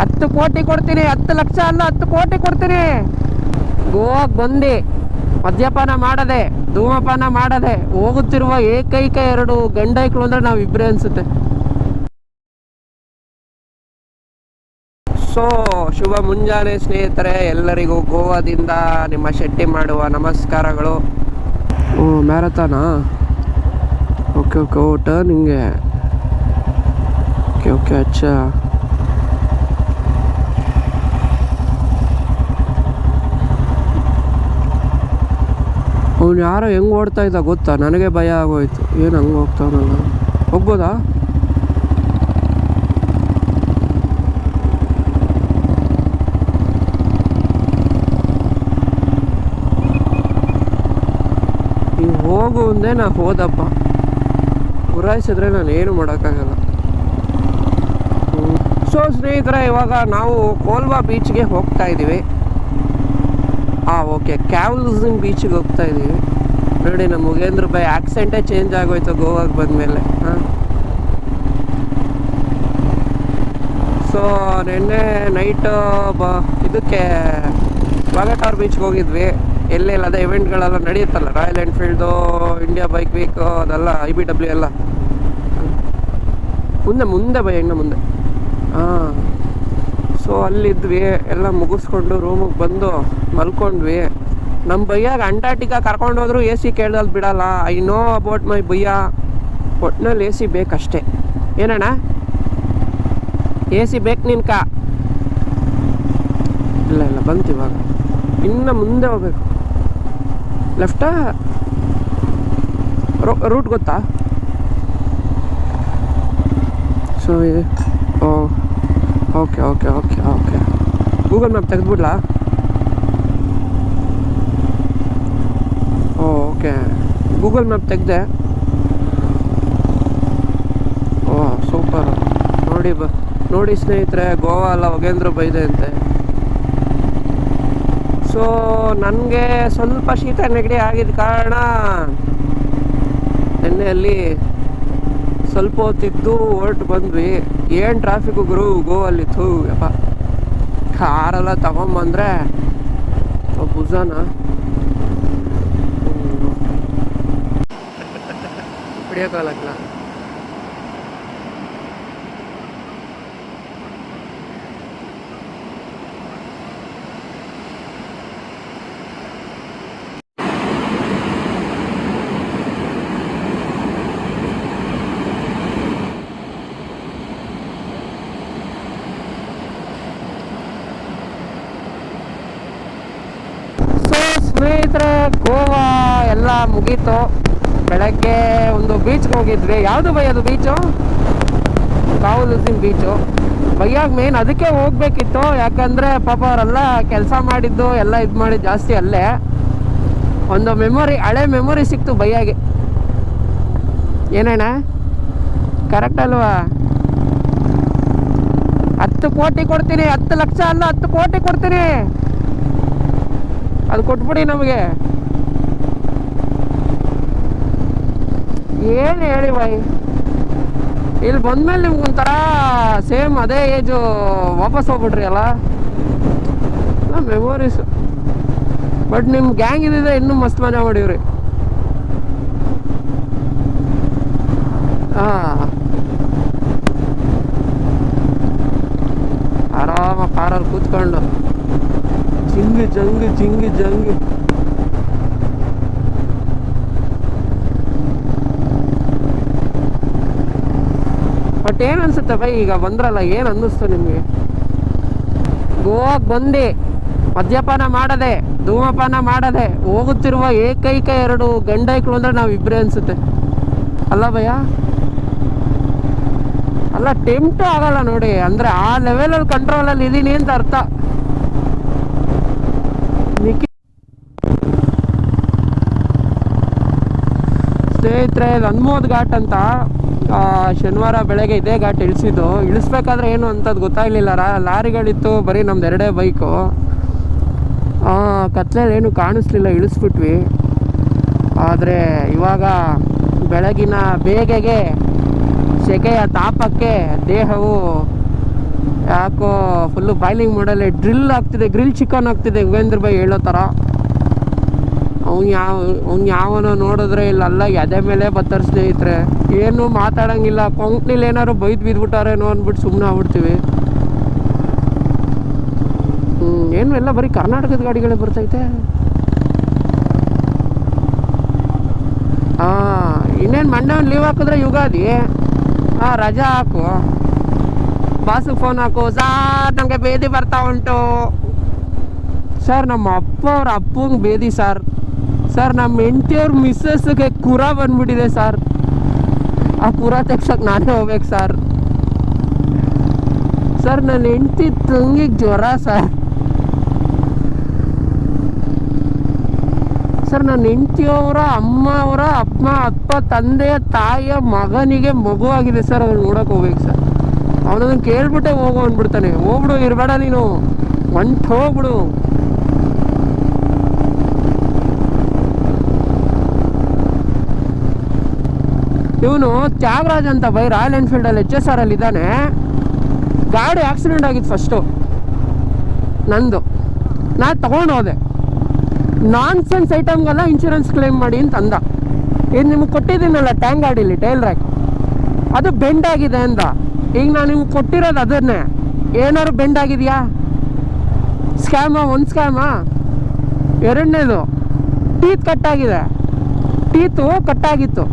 ಹತ್ತು ಕೋಟಿ ಕೊಡ್ತೀನಿ, ಹತ್ತು ಲಕ್ಷ ಅಲ್ಲ, ಹತ್ತು ಕೋಟಿ ಕೊಡ್ತೀನಿ. ಗೋವಾಗೆ ಬಂದು, ಮದ್ಯಪಾನ ಮಾಡದೆ, ಧೂಮಪಾನ ಮಾಡದೆ, ಹೋಗುತ್ತಿರುವ ಏಕೈಕ ಎರಡು ಗಂಡೈಕಳು ಅಂದರೆ ನಾವು ಇಬ್ಬರೇ ಅನ್ಸುತ್ತೆ. ಸೊ ಶುಭ ಮುಂಜಾನೆ ಸ್ನೇಹಿತರೆ, ಎಲ್ಲರಿಗೂ ಗೋವಾದಿಂದ ನಿಮ್ಮ ಶೆಟ್ಟಿ ಮಾಡುವ ನಮಸ್ಕಾರಗಳು. ಓ, ಮ್ಯಾರಥಾನಾ? ಓಕೆ ಓಕೆ ಓ ಟರ್ನಿಂಗೆ ಓಕೆ ಓಕೆ ಅಚ್ಚಾ. ಅವ್ನು ಯಾರೋ ಹೆಂಗೆ ಓಡ್ತಾ ಇದ್ದ ಗೊತ್ತಾ? ನನಗೆ ಭಯ ಆಗೋಯ್ತು. ಏನು ಹಂಗೆ ಹೋಗ್ತಾವನಲ್ಲ ಹೋಗ್ಬೋದಾ? ನೀವು ಹೋಗು ಒಂದೇ ನಾ ಹೋದಪ್ಪ. ಗುರಾಯಿಸಿದ್ರೆ ನಾನು ಏನು ಮಾಡೋಕ್ಕಾಗಲ್ಲ. ಸೊ ಸ್ನೇಹಿತರೆ, ಇವಾಗ ನಾವು ಕೋಲ್ವಾ ಬೀಚ್ಗೆ ಹೋಗ್ತಾ ಇದ್ದೀವಿ. ಹಾಂ ಓಕೆ. ಕ್ಯಾವಲ್ಸಿಂಗ್ ಬೀಚಿಗೆ ಹೋಗ್ತಾ ಇದ್ದೀವಿ ನೋಡಿ ನಮ್ಮ ಮುಗೇಂದ್ರ ಬಾಯ್ ಆಕ್ಸೆಂಟೇ ಚೇಂಜ್ ಆಗೋಯ್ತು ಗೋವಾಗೆ ಬಂದಮೇಲೆ. ಹಾಂ. ಸೊ ನಿನ್ನೆ ನೈಟು ಬ, ಇದಕ್ಕೆ ಬಾಗಟಾರ್ ಬೀಚ್ಗೆ ಹೋಗಿದ್ವಿ. ಎಲ್ಲೆಲ್ಲ ಅದೇ ಇವೆಂಟ್ಗಳೆಲ್ಲ ನಡೆಯುತ್ತಲ್ಲ Royal Enfield India bike week ಅದೆಲ್ಲ ಐ ಬಿ ಡಬ್ಲ್ಯೂ ಎಲ್ಲ. ಮುಂದೆ ಮುಂದೆ ಬೈ, ಇನ್ನು ಮುಂದೆ. ಹಾಂ. ಸೊ ಅಲ್ಲಿದ್ವಿ, ಎಲ್ಲ ಮುಗಿಸ್ಕೊಂಡು ರೂಮಿಗೆ ಬಂದು ಮಲ್ಕೊಂಡ್ವಿ. ನಮ್ಮ ಬೈಯಾಗ ಅಂಟಾರ್ಟಿಕಾ ಕರ್ಕೊಂಡು ಹೋದ್ರು ಎ ಸಿ ಕೇಳ್ದಲ್ಲಿ ಬಿಡಲ್ಲ. ಐ ನೋ ಅಬೌಟ್ ಮೈ ಬಯ್ಯ ಒಟ್ನಲ್ಲಿ ಎ ಸಿ ಬೇಕಷ್ಟೇ. ಏನಣ್ಣ? ಎ ಸಿ ಬೇಕು ನಿನ್ಕ? ಇಲ್ಲ ಇಲ್ಲ, ಬಂತು ಇವಾಗ. ಇನ್ನು ಮುಂದೆ ಹೋಗ್ಬೇಕು. ಲೆಫ್ಟಾ ರೂಟ್ ಗೊತ್ತಾ? So oh. Okay okay okay okay Google map ತೆಗೆದ್ಬಿಡ್ಲಾ? Okay Google map ತೆಗೆದೆ. ಓ ಸೂಪರ್ ನೋಡಿ ಬ ನೋಡಿ ಸ್ನೇಹಿತರೆ, ಗೋವಾ ಅಲ್ಲ ಒಗೇಂದ್ರ ಬೈದೆ ಅಂತೆ. ಸೊ ನನಗೆ ಸ್ವಲ್ಪ ಶೀತ ನೆಗಡಿ ಆಗಿದ್ದ ಕಾರಣ ನಿನ್ನೆ ಅಲ್ಲಿ ಸ್ವಲ್ಪ ಹೊತ್ತಿದ್ದು ಹೊರಟು ಬಂದ್ವಿ. ಏನು ಟ್ರಾಫಿಕ್ ಗುರು? ಗೋವಲ್ಲಿ ಥೂ ಯಪ್ಪ ಕಾರೆಲ್ಲ ತಗೊಂಬಂದ್ರೆ ಭುಜಾನ. ಹಿಡಿಯೋಕ್ಕಾಗಲ್ಲ ಸೊ ಸ್ನೇಹಿತರೆ ಗೋವಾ ಎಲ್ಲ ಮುಗೀತು. ಬೆಳಗ್ಗೆ ಒಂದು ಬೀಚ್ಗೆ ಹೋಗಿದ್ವಿ. ಯಾವುದು ಬೈ ಅದು ಬೀಚು ಕಾವಲುಸಿನ್ ಬೀಚು ಬೈಯಾಗ ಮೇನ್ ಅದಕ್ಕೆ ಹೋಗ್ಬೇಕಿತ್ತು. ಯಾಕಂದ್ರೆ ಪಾಪ ಅವರೆಲ್ಲ ಕೆಲಸ ಮಾಡಿದ್ದು, ಎಲ್ಲ ಇದು ಮಾಡಿದ್ದು ಜಾಸ್ತಿ ಅಲ್ಲೇ. ಒಂದು ಮೆಮೊರಿ ಹಳೆ ಮೆಮೊರಿ ಸಿಕ್ತು ಬೈಯಾಗೆ ಏನಣ್ಣ? ಕರೆಕ್ಟ್ ಅಲ್ವಾ? ಹತ್ತು ಕೋಟಿ ಕೊಡ್ತೀನಿ. ಹತ್ತು ಲಕ್ಷ ಅಲ್ಲ, ಹತ್ತು ಕೋಟಿ ಕೊಡ್ತೀನಿ. ಅದು ಕೊಟ್ಬಿಡಿ ನಮಗೆ. ಏನು ಹೇಳಿ ಬಾಯಿ? ಇಲ್ಲಿ ಬಂದ್ಮೇಲೆ ನಿಮ್ಗೆ ಒಂಥರ ಸೇಮ್ ಅದೇ ಏಜು ವಾಪಸ್ ಹೋಗ್ಬಿಟ್ರಿ ಅಲ್ಲ? ಮೆಮೊರೀಸ್ ಬಟ್ ನಿಮ್ಮ ಗ್ಯಾಂಗ್ ಇದ್ರೆ ಇನ್ನೂ ಮಸ್ತ್ ಮಜಾ ಮಾಡಿವ್ರಿ. ಹಾಂ. ಆರಾಮ ಕಾರಲ್ಲಿ ಕೂತ್ಕೊಂಡು. ಜಿಂಗಿ ಜಂಗಿ ಜಿಂಗಿ, ಜಂಗಿ. ಬಟ್ ಏನು ಅನ್ಸುತ್ತೆ ಬೈ, ಈಗ ಬಂದ್ರಲ್ಲ, ಏನು ಅನ್ನಿಸ್ತು ನಿಮಗೆ? ಗೋವಾಗೆ ಬಂದು, ಮದ್ಯಪಾನ ಮಾಡದೆ, ಧೂಮಪಾನ ಮಾಡದೆ, ಹೋಗುತ್ತಿರುವ ಏಕೈಕ ಎರಡು ಗಂಡೈಕ್ಳು ಅಂದ್ರೆ ನಾವು ಅನ್ಸುತ್ತೆ. ಅಲ್ಲ ಭಯ? ಅಲ್ಲ, ಟೆಂಪ್ಟು ಆಗಲ್ಲ ನೋಡಿ, ಅಂದ್ರೆ ಆ ಲೆವೆಲಲ್ಲಿ ಕಂಟ್ರೋಲಲ್ಲಿ ಇದೀನಿ ಅಂತ ಅರ್ಥ. ಸ್ನೇಹಿತರೆ, ಇದು ಘಾಟ್ ಅಂತ. ಶನಿವಾರ ಬೆಳಗ್ಗೆ ಇದೇ ಘಾಟ್ ಇಳಿಸಿದ್ದು. ಇಳಿಸ್ಬೇಕಾದ್ರೆ ಏನು ಅಂತದ್ದು ಗೊತ್ತಾಗ್ಲಿಲ್ಲ. ಲಾರಿಗಳಿತ್ತು, ಬರೀ ನಮ್ದು ಎರಡೇ ಬೈಕು. ಕತ್ಲೇಲಿ ಏನು ಕಾಣಿಸ್ಲಿಲ್ಲ, ಇಳಿಸ್ಬಿಟ್ವಿ. ಆದರೆ ಇವಾಗ ಬೆಳಗಿನ ಬೇಗೆಗೆ ಸೆಕೆಯ ತಾಪಕ್ಕೆ ದೇಹವು ಯಾಕೋ ಫುಲ್ಲು ಬಾಯ್ಲಿಂಗ್ ಮಾಡಲ್ಲೇ ಡ್ರಿಲ್ ಆಗ್ತಿದೆ ಗ್ರಿಲ್ ಚಿಕನ್ ಆಗ್ತಿದೆ ಯುಗೇಂದ್ರ ಬಾಯಿ ಹೇಳೋ ಥರ ಅವ್ನು ಯಾವ ಅವ್ನು ಯಾವನೋ ನೋಡಿದ್ರೆ ಇಲ್ಲಲ್ಲ ಎದೆ ಮೇಲೆ ಬರ್ತಾರೆ ಸ್ನೇಹಿತರೆ. ಏನು ಮಾತಾಡಂಗಿಲ್ಲ. ಕೊಂಕ್ನಿಲಿ ಏನಾರು ಬೈದು ಬಿದ್ಬಿಟ್ಟಾರೇನೋ ಅಂದ್ಬಿಟ್ಟು ಸುಮ್ಮನೆ ಆಗ್ಬಿಡ್ತೀವಿ. ಹ್ಞೂ ಏನು ಎಲ್ಲ ಬರೀ ಕರ್ನಾಟಕದ ಗಾಡಿಗಳೇ ಬರ್ತೈತೆ. ಹಾಂ, ಇನ್ನೇನು ಮಂಡ್ಯ ಲೀವ್ ಹಾಕಿದ್ರೆ ಯುಗಾದಿ? ಹಾಂ, ರಜಾ ಹಾಕು. ಬಾಸು ಫೋನ್ ಹಾಕು. ಸಾರ್ ನನಗೆ ಬೇದಿ ಬರ್ತಾ ಉಂಟು. ಸರ್ ನಮ್ಮ ಅಪ್ಪ ಅವ್ರ ಅಪ್ಪಂಗೆ ಬೇದಿ ಸರ್. ಸರ್ ನಮ್ಮ ಹೆಂಡತಿಯವ್ರ ಮಿಸ್ಸಸ್ಗೆ ಕುರ ಬಂದ್ಬಿಟ್ಟಿದೆ ಸರ್. ಆ ಕುರ ತೆಗ್ಸಕ್ಕೆ ನಾನೇ ಹೋಗ್ಬೇಕು ಸರ್. ಸರ್ ನನ್ನ ಹೆಂಡತಿ ತಂಗಿಗೆ ಜ್ವರ ಸರ್. ಸರ್ ನನ್ನ ಹೆಂಡತಿಯವರ ಅಮ್ಮ ಅವರ ಅಪ್ಪ ಅಪ್ಪ ತಂದೆಯ ತಾಯಿಯ ಮಗನಿಗೆ ಮಗು ಆಗಿದೆ ಸರ್, ಅವ್ನು ನೋಡಕ್ಕೆ ಹೋಗ್ಬೇಕು ಸರ್. ಅವನದನ್ನು ಕೇಳ್ಬಿಟ್ಟೆ ಹೋಗು ಅಂದ್ಬಿಡ್ತಾನೆ. ಹೋಗ್ಬಿಡು, ಇರಬೇಡ ನೀನು. ಒಂಟು ಹೋಗ್ಬಿಡು ಇವನು ತ್ಯಾಗರಾಜ್ ಅಂತ ಬೈ ರಾಯಲ್ ಎನ್ಫೀಲ್ಡಲ್ಲಿ ಎಚ್ ಎಸ್ ಆರ್ ಅಲ್ಲಿ ಇದ್ದಾನೆ. ಗಾಡಿ ಆಕ್ಸಿಡೆಂಟ್ ಆಗಿತ್ತು ಫಸ್ಟು ನಂದು. ನಾ ತಗೊಂಡು ಹೋದೆ. ನಾನ್ ಸೆನ್ಸ್ ಐಟಮ್ಗೆಲ್ಲ ಇನ್ಶೂರೆನ್ಸ್ ಕ್ಲೇಮ್ ಮಾಡಿ ಅಂತ ಅಂದ. ಇದು ನಿಮ್ಗೆ ಕೊಟ್ಟಿದ್ದೀನಲ್ಲ ಟ್ಯಾಂಕ್ ಗಾಡಿಲಿ ಟೈಲ್ ರ್ಯಾಕ್ ಅದು ಬೆಂಡ್ ಆಗಿದೆ ಅಂದ. ಈಗ ನಾನು ನಿಮ್ಗೆ ಕೊಟ್ಟಿರೋದು ಅದನ್ನೇ. ಏನಾದ್ರು ಬೆಂಡ್ ಆಗಿದೆಯಾ? ಸ್ಕ್ಯಾಮ ಒಂದು ಸ್ಕ್ಯಾಮ ಎರಡನೇದು ಟೀತ್ ಕಟ್ಟಾಗಿದೆ ಟೀತು ಕಟ್ಟಾಗಿತ್ತು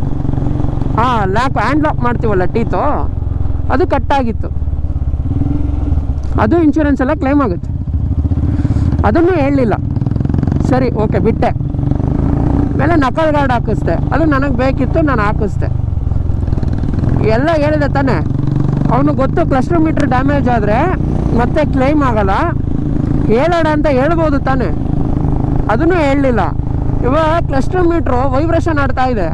ಹಾಂ ಲ್ಯಾಕ್ ಹ್ಯಾಂಡ್ ಲಾಕ್ ಮಾಡ್ತೀವಲ್ಲ ಟೀತು, ಅದು ಕಟ್ಟಾಗಿತ್ತು ಅದು ಇನ್ಶೂರೆನ್ಸ್ ಎಲ್ಲ ಕ್ಲೈಮ್ ಆಗುತ್ತೆ. ಅದನ್ನು ಹೇಳಲಿಲ್ಲ ಸರಿ ಓಕೆ ಬಿಟ್ಟೆ. ಮೇಲೆ ನಕಲ್ ಗಾರ್ಡ್ ಹಾಕಿಸ್ದೆ. ಅದು ನನಗೆ ಬೇಕಿತ್ತು, ನಾನು ಹಾಕಿಸ್ದೆ. ಎಲ್ಲ ಹೇಳಿದೆ ತಾನೆ. ಅವನು ಗೊತ್ತು ಕ್ಲಸ್ಟರ್ ಮೀಟ್ರ್ ಡ್ಯಾಮೇಜ್ ಆದರೆ ಮತ್ತೆ ಕ್ಲೈಮ್ ಆಗಲ್ಲ. ಹೇಳೋಣ ಅಂತ ಹೇಳ್ಬೋದು ತಾನೆ. ಅದನ್ನು ಹೇಳಲಿಲ್ಲ ಇವಾಗ ಕ್ಲಸ್ಟರ್ ಮೀಟ್ರು ವೈಬ್ರೇಷನ್ ಆಡ್ತಾ ಇದೆ.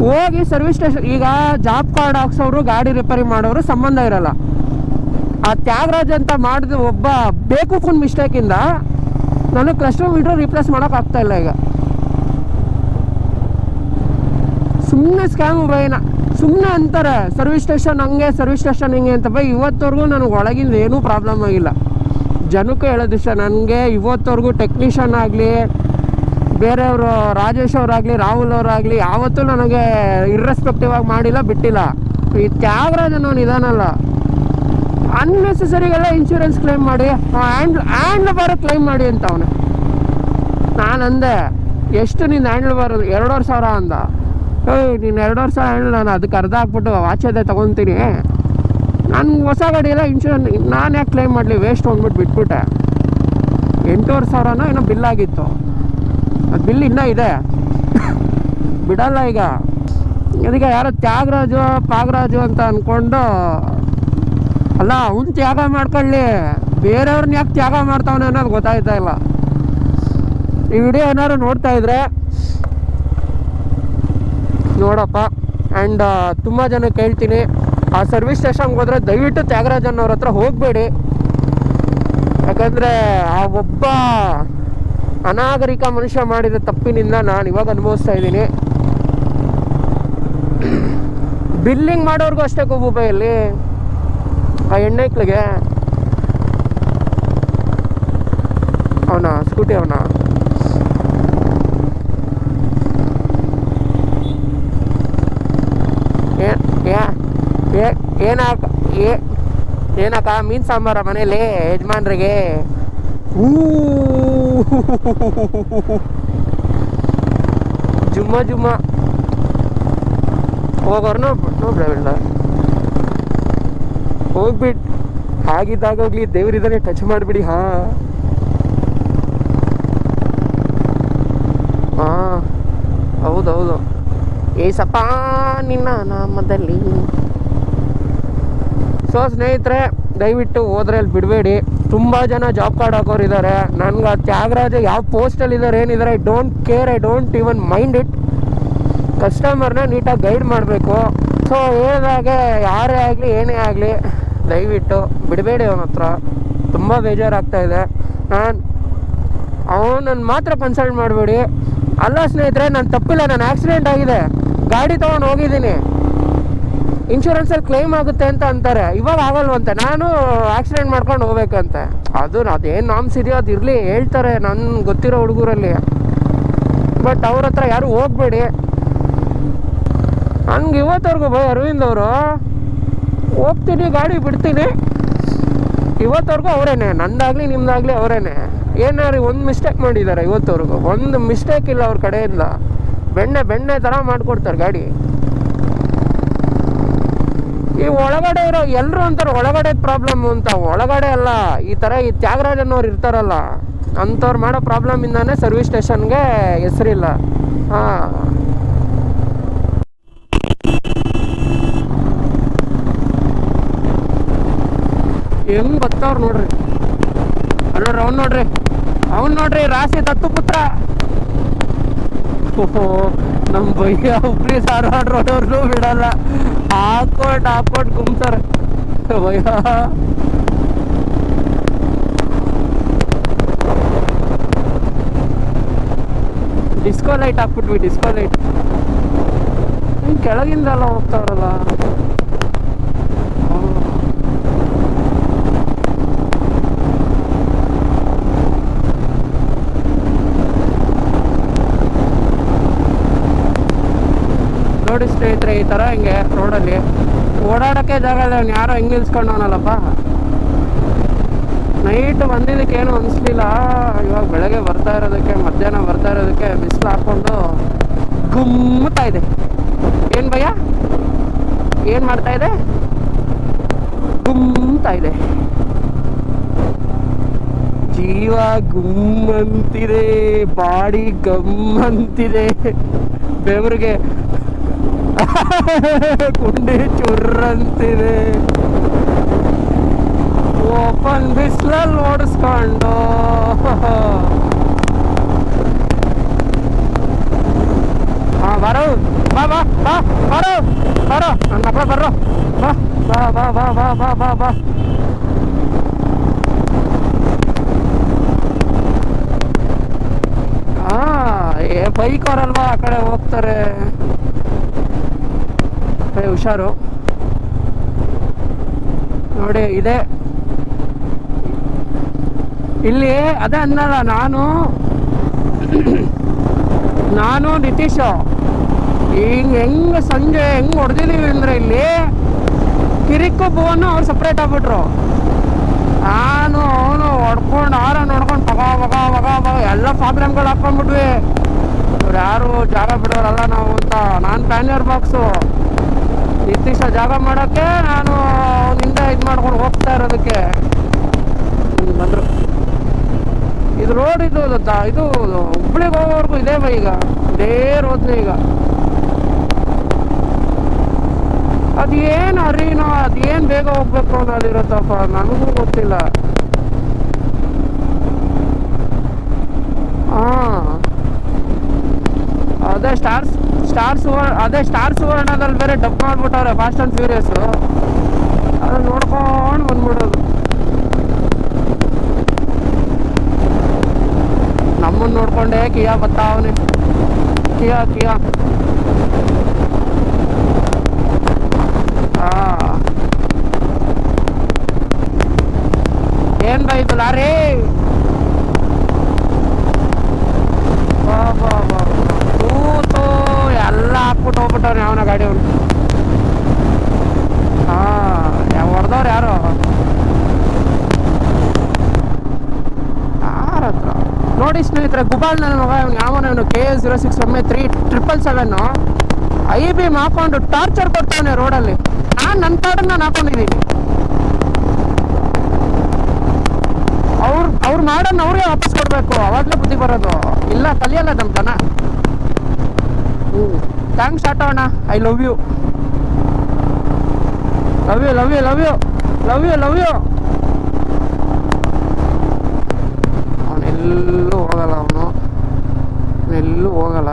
ಹೋಗಿ ಸರ್ವಿಸ್ ಸ್ಟೇಷನ್, ಈಗ ಜಾಬ್ ಕಾರ್ಡ್ ಹಾಕ್ಸೋರು, ಗಾಡಿ ರಿಪೇರಿ ಮಾಡೋರು ಸಂಬಂಧ ಇರಲ್ಲ. ಆ ತ್ಯಾಗರಾಜ್ ಅಂತ ಮಾಡಿದ ಒಬ್ಬ ಬೇಕು ಮಿಸ್ಟೇಕಿಂದ ನನಗೆ ಮೀಟರ್ ರಿಪ್ಲೇಸ್ ಮಾಡೋಕೆ ಆಗ್ತಾ ಇಲ್ಲ ಈಗ. ಸುಮ್ಮನೆ ಸ್ಕ್ಯಾಮ್ ಬೈನ ಸುಮ್ಮನೆ ಅಂತಾರೆ, ಸರ್ವಿಸ್ ಸ್ಟೇಷನ್ ಹಂಗೆ, ಸರ್ವಿಸ್ ಸ್ಟೇಷನ್ ಹಿಂಗೆ ಅಂತ. ಬೈ ಇವತ್ತವರೆಗೂ ನನಗೆ ಒಳಗಿಂದ ಏನೂ ಪ್ರಾಬ್ಲಮ್ ಆಗಿಲ್ಲ. ಜನಕ್ಕೆ ಹೇಳೋದಿಷ್ಟ ನನಗೆ ಇವತ್ತವರೆಗೂ ಟೆಕ್ನಿಷಿಯನ್ ಆಗಲಿ ಬೇರೆಯವರು ರಾಜೇಶ್ ಅವರಾಗಲಿ, ರಾಹುಲ್ ಅವರಾಗಲಿ ಯಾವತ್ತೂ ನನಗೆ ಇರ್ರೆಸ್ಪೆಕ್ಟಿವ್ ಆಗಿ ಮಾಡಿಲ್ಲ, ಬಿಟ್ಟಿಲ್ಲ. ಈ ತ್ಯಾಗರಾಜ್ ಅನ್ನೋನು ಇದಾನಲ್ಲ ಅನ್ನೆಸೆಸರಿಗೆಲ್ಲ ಇನ್ಶೂರೆನ್ಸ್ ಕ್ಲೈಮ್ ಮಾಡಿ ಹ್ಯಾಂಡ್ಲ್ ಹ್ಯಾಂಡ್ಲ್ ಬಾರ್ ಕ್ಲೈಮ್ ಮಾಡಿ ಅಂತ ಅವನು. ನಾನು ಅಂದೆ ಎಷ್ಟು ನಿನ್ನ ಹ್ಯಾಂಡ್ಲ್ ಬಾರ್ ಎರಡೂವರೆ ಸಾವಿರ ಅಂದ. ಏಯ್, ನೀನು ಎರಡೂವರೆ ಸಾವಿರ ಹ್ಯಾಂಡ್ಲ್ ನಾನು ಅದಕ್ಕೆ ಅರ್ಧ ಹಾಕ್ಬಿಟ್ಟು ವಾಚದೆ ತೊಗೊತೀನಿ. ನಾನು ಹೊಸ ಗಾಡಿ ಎಲ್ಲ ಇನ್ಶೂರೆನ್ಸ್ ನಾನು ಯಾಕೆ ಕ್ಲೈಮ್ ಮಾಡಲಿ? ವೇಸ್ಟ್ ಅಂದ್ಬಿಟ್ಟು ಬಿಟ್ಬಿಟ್ಟೆ. ಎಂಟೂವರೆ ಸಾವಿರನೋ ಏನೋ ಬಿಲ್ ಆಗಿತ್ತು. ಅದು ಬಿಲ್ ಇನ್ನೂ ಇದೆ. ಬಿಡಲ್ಲ ಈಗ. ಇದೀಗ ಯಾರೋ ತ್ಯಾಗರಾಜು, ಪಾಗರಾಜು ಅಂತ ಅಂದ್ಕೊಂಡು ಅಲ್ಲ, ಅವ್ನು ತ್ಯಾಗ ಮಾಡ್ಕೊಳ್ಳಿ. ಬೇರೆಯವ್ರನ್ನ ಯಾಕೆ ತ್ಯಾಗ ಮಾಡ್ತಾವನೆ ಅನ್ನೋದು ಗೊತ್ತಾಯ್ತಾ ಇಲ್ಲ. ಈ ವಿಡಿಯೋ ಏನಾದ್ರು ನೋಡ್ತಾ ಇದ್ರೆ, ನೋಡಪ್ಪ. ಆ್ಯಂಡ್ ತುಂಬ ಜನ ಕೇಳ್ತೀನಿ. ಆ ಸರ್ವಿಸ್ ಸ್ಟೇಷನ್ಗೆ ಹೋದ್ರೆ ದಯವಿಟ್ಟು ತ್ಯಾಗರಾಜನ್ ಅವ್ರ ಹತ್ರ ಹೋಗಬೇಡಿ. ಯಾಕಂದರೆ, ಆ ಒಬ್ಬ ಅನಾಗರಿಕ ಮನುಷ್ಯ ಮಾಡಿದ ತಪ್ಪಿನಿಂದ ನಾನು ಇವಾಗ ಅನುಭವಿಸ್ತಾ ಇದ್ದೀನಿ. ಬಿಲ್ಲಿಂಗ್ ಮಾಡೋರ್ಗೂ ಅಷ್ಟೇ ಕೊಬ್ಬು ಬೈಯಲ್ಲಿ ಆ ಹೆಣ್ಣೈಕ್ಳಿಗೆ ಅವನ, ಸ್ಕೂಟಿ ಅವನ? ಏನಾಕ ಏನಕ್ಕ, ಮೀನು ಸಾಂಬಾರ ಮನೇಲಿ ಯಜಮಾನ್ರಿಗೆ? ಊ. ಜುಮ್ಮ ಜುಮ್ಮ ಹೋಗೋರ್ನು ನೋಡ್ಬಿಡ ಹೋಗ್ಬಿಟ್ಟು ಹಾಗಿದ್ದಾಗ ಹೋಗ್ಲಿ, ದೇವ್ರಿದ್ದಾನೆ ಟಚ್ ಮಾಡಿಬಿಡಿ, ಹಾ. ಹಾ. ಹೌದೌದು. ಏಸಪ್ಪ, ನಿನ್ನ ನಾಮದಲ್ಲಿ. ಸೊ ಸ್ನೇಹಿತರೆ, ದಯವಿಟ್ಟು ಹೋದ್ರೆ ಅಲ್ಲಿ ಬಿಡಬೇಡಿ. ತುಂಬ ಜನ ಜಾಬ್ ಕಾರ್ಡ್ ಹಾಕೋರು ಇದ್ದಾರೆ ನನ್ಗೆ ಆ ತ್ಯಾಗರಾಜ ಯಾವ ಪೋಸ್ಟಲ್ಲಿ ಇದ್ದಾರೆ ಏನಿದ್ದಾರೆ I don't care I don't even mind it ಕಸ್ಟಮರ್ನ ನೀಟಾಗಿ ಗೈಡ್ ಮಾಡಬೇಕು. ಸೊ ಹೇಳಿದಾಗೆ ಯಾರೇ ಆಗಲಿ, ಏನೇ ಆಗಲಿ, ದಯವಿಟ್ಟು ಬಿಡಬೇಡಿ ಅವನ ಹತ್ರ. ತುಂಬ ಬೇಜಾರಾಗ್ತಾ ಇದೆ. ನಾನು ಅವನನ್ನು ಮಾತ್ರ ಕನ್ಸಲ್ಟ್ ಮಾಡಬೇಡಿ. ಅಲ್ಲ ಸ್ನೇಹಿತರೆ, ನಾನು ತಪ್ಪಿಲ್ಲ, ನಾನು ಆಕ್ಸಿಡೆಂಟ್ ಆಗಿದೆ. ಗಾಡಿ ತೊಗೊಂಡು ಹೋಗಿದ್ದೀನಿ. ಇನ್ಶೂರೆನ್ಸಲ್ಲಿ ಕ್ಲೈಮ್ ಆಗುತ್ತೆ ಅಂತ ಅಂತಾರೆ. ಇವಾಗ ಆಗಲ್ವಂತೆ. ನಾನು ಆಕ್ಸಿಡೆಂಟ್ ಮಾಡ್ಕೊಂಡು ಹೋಗ್ಬೇಕಂತೆ. ಅದು ಅದೇನು ನಾಮ್ಸ್ ಇದೆಯೋ ಅದು ಇರಲಿ, ಹೇಳ್ತಾರೆ ನನ್ನ ಗೊತ್ತಿರೋ ಹುಡುಗರಲ್ಲಿ. ಬಟ್ ಅವ್ರ ಹತ್ರ ಯಾರು ಹೋಗ್ಬೇಡಿ. ಹಂಗೆ ಇವತ್ತವರೆಗೂ ಭಯ, ಅರವಿಂದ್ ಅವರು. ಹೋಗ್ತೀನಿ, ಗಾಡಿ ಬಿಡ್ತೀನಿ. ಇವತ್ತವರೆಗೂ ಅವರೇನೆ. ನಂದಾಗಲಿ, ನಿಮ್ದಾಗಲಿ ಅವರೇನೆ. ಏನಾರು ಒಂದು ಮಿಸ್ಟೇಕ್ ಮಾಡಿದ್ದಾರೆ ಇವತ್ತವರೆಗೂ. ಒಂದು ಮಿಸ್ಟೇಕ್ ಇಲ್ಲ ಅವ್ರ ಕಡೆಯಿಂದ. ಬೆಣ್ಣೆ ಬೆಣ್ಣೆ ಥರ ಮಾಡಿಕೊಡ್ತಾರೆ ಗಾಡಿ. ಈ ಒಳಗಡೆ ಇರೋ ಎಲ್ಲರೂ ಅಂತಾರೆ ಒಳಗಡೆ ಪ್ರಾಬ್ಲಮ್ ಅಂತ. ಒಳಗಡೆ ಅಲ್ಲ, ಈ ಥರ ಈ ತ್ಯಾಗರಾಜ್ ಅನ್ನೋರು ಇರ್ತಾರಲ್ಲ, ಅಂಥವ್ರು ಮಾಡೋ ಪ್ರಾಬ್ಲಮಿಂದಾನೇ ಸರ್ವಿಸ್ ಸ್ಟೇಷನ್ಗೆ ಹೆಸರಿಲ್ಲ. ಹಾಂ. ಹೆಂಗ್ ಬತ್ತವ್ರು ನೋಡ್ರಿ. ಅಲ್ಲೋಡ್ರಿ ಅವ್ನು ನೋಡ್ರಿ. ಅವ್ನು ನೋಡ್ರಿ ರಾಶಿ ದತ್ತು ಪುತ್ರ ನಮ್ಮ ಬಯ್ಯ ಹುಬ್ಳಿ ಧಾರವಾಡ ರೋಡವ್ರನ್ನೂ ಬಿಡಲ್ಲ. ಹಾಕೊಂಡು ಹಾಕೊಂಡು ಗುಮ್ತಾರೆ. ಭಯ ಡಿಸ್ಕೋ ಲೈಟ್ ಹಾಕ್ಬಿಟ್ವಿ, ಡಿಸ್ಕೋ ಲೈಟ್. ಕೆಳಗಿಂದ ಎಲ್ಲ ಹೋಗ್ತಾವ್ರಲ್ಲ. ನೋಡಿ ಸ್ನೇಹಿತರೆ, ಈ ಥರ ಹಿಂಗೆ ರೋಡಲ್ಲಿ ಓಡಾಡೋಕ್ಕೆ ಜಾಗ ಇಲ್ಲ ಅವ್ನು ಯಾರೋ ಹೆಂಗೆ ನಿಲ್ಸ್ಕೊಂಡವನಲ್ಲಪ್ಪ. ನೈಟ್ ಬಂದಿದ್ದಕ್ಕೆ ಏನು ಅನಿಸ್ಲಿಲ್ಲ. ಇವಾಗ ಬೆಳಗ್ಗೆ ಬರ್ತಾ ಇರೋದಕ್ಕೆ, ಮಧ್ಯಾಹ್ನ ಬರ್ತಾ ಇರೋದಕ್ಕೆ ಬಿಸಿಲು ಹಾಕ್ಕೊಂಡು ಗುಮ್ಮುತ್ತಾ ಇದೆ. ಏನು ಭಯ? ಏನು ಮಾಡ್ತಾ ಇದೆ? ಗುಮ್ತಾ ಇದೆ. ಜೀವ ಗುಮ್ಮಂತಿದೆ, ಬಾಡಿ ಗಮ್ ಅಂತಿದೆ ಬೆವರಿಗೆ ಕುಂಡಿ ಚುರ್ರಂತಿದೆ ಓಪನ್ ಬಿಸಿಲಲ್ಲಿ ಓಡಿಸ್ಕೊಂಡು ಹಾ ಬರೋ ಬಾ ಬಾ ಬಾ ಬರೋ ಬರೋ ನನ್ನ ಮಕ್ಕಳ ಬಾ ಬಾ ಬಾ ಬಾ ಬಾ ಬಾ ಬಾ ಬಾ ಹಾ ಏ ಬೈಕ್ ಅವರಲ್ವಾ ಆ ಕಡೆ ಹೋಗ್ತಾರೆ ಏ ಹುಷಾರು. ನೋಡಿ, ಇದೆ. ಇಲ್ಲಿ ಅದೇ ಅನ್ನಲ್ಲ ನಾನು ನಾನು ನಿತೀಶ್. ಹಿಂಗ್ ಹೆಂಗ್ ಸಂಜೆ ಹೆಂಗ್ ಹೊಡೆದಿದೀವಿ ಅಂದ್ರೆ ಇಲ್ಲಿ ಕಿರಿಕು ಬೋನು ಅವ್ರು ಸಪ್ರೇಟ್ ಆಗ್ಬಿಟ್ರು. ನಾನು, ಅವನು ಹೊಡ್ಕೊಂಡು ಆರ ನೋಡ್ಕೊಂಡು ಪಗ ಪಗ ಪಗ ಪಗ, ಎಲ್ಲ ಪ್ರಾಬ್ಲಮ್ಗಳು ಹಾಕೊಂಡ್ಬಿಟ್ವಿ. ಇವ್ರು ಯಾರು ಜಾಗ ಬಿಡೋರಲ್ಲ ನಾವು ಅಂತ. ನಾನು ಪ್ಯಾನಿಯರ್ ಬಾಕ್ಸು ನಿತೀಶ ಜಾಗ ಮಾಡೋಕ್ಕೆ ನಾನು ಹಿಂದೆ ಇದು ಮಾಡ್ಕೊಂಡು ಹೋಗ್ತಾ ಇರೋದಕ್ಕೆ. ಬಂದರು. ಇದು ರೋಡ್ ಇದು ಇದು ಹುಬ್ಳಿಗೆ ಹೋಗೋವರೆಗೂ ಇದೇ ಬೈ ಈಗ. ಇದೇ ರೋದ್ನೆ ಈಗ. ಅದೇನು ಅರಿನೋ ಅದೇನು ಬೇಗ ಹೋಗ್ಬೇಕು ಅನ್ನೋದಿರುತ್ತಪ್ಪ, ನನಗೂ ಗೊತ್ತಿಲ್ಲ ಹಾಂ ಅದೇ ಸ್ಟಾರ್ಸ್ ಸ್ಟಾರ್ ಸುವರ್ಣ ಅದೇ ಸ್ಟಾರ್ ಸುವರ್ಣದಲ್ಲಿ ಬೇರೆ ಡಬ್ ಮಾಡ್ಬಿಟ್ಟವ್ರೆ ಫಾಸ್ಟ್ ಆ್ಯಂಡ್ ಫ್ಯೂರಿಯಸ್ ಅದನ್ನ ನೋಡ್ಕೊಂಡು ಬಂದ್ಬಿಡೋದು. ನಮ್ಮನ್ನ ನೋಡ್ಕೊಂಡೆ ಕಿಯಾ ಬತ್ತಾವನೆ ಕಿಯಾ ಕಿಯಾ. ಏನ್ ಬೈತು ಲಾರಿ ಬಾ ಬಾ ಬಾ ತೂತು ಎಲ್ಲ ಹೋಗ್ಬಿಟ್ಟವ್ನೆ ಅವನ ಗಾಡಿ ಅವನು ಹೊಡೆದವ್ರು ಯಾರು? ಯಾರ ಹತ್ರ? ನೋಡಿ ಸ್ನೇಹಿತರೆ ಗುಬಾಲ್ ನನ್ನ ಮಗ ಇವನು ಕೆ ಎಸ್ ಜೀರೋ ಸಿಕ್ಸ್ ಒಮ್ಮೆ three triple seven I B ಹಾಕೊಂಡು ಟಾರ್ಚರ್ ಕೊಡ್ತಾವನೆ ರೋಡಲ್ಲಿ ನಾನು ನನ್ನ ಪಾಡನ್ನ ನಾನು ಹಾಕೊಂಡಿದ್ದೀನಿ ಅವ್ರು ಅವ್ರು ಮಾಡೋಣ ಅವ್ರಿಗೆ ವಾಪಸ್ ಕೊಡಬೇಕು. ಅವಾಗಲೇ ಬುದ್ಧಿ ಬರೋದು. ಇಲ್ಲ ಕಲಿಯಲ್ಲ ನಮ್ಮ ಜನ ಹ್ಞೂ ಥ್ಯಾಂಕ್ಸ್ ಆಟೋ ಅಣ್ಣ I love you love you love you love you love you love you ಅವನೆಲ್ಲೂ ಹೋಗಲ್ಲ ಅವನು ಎಲ್ಲೂ ಹೋಗಲ್ಲ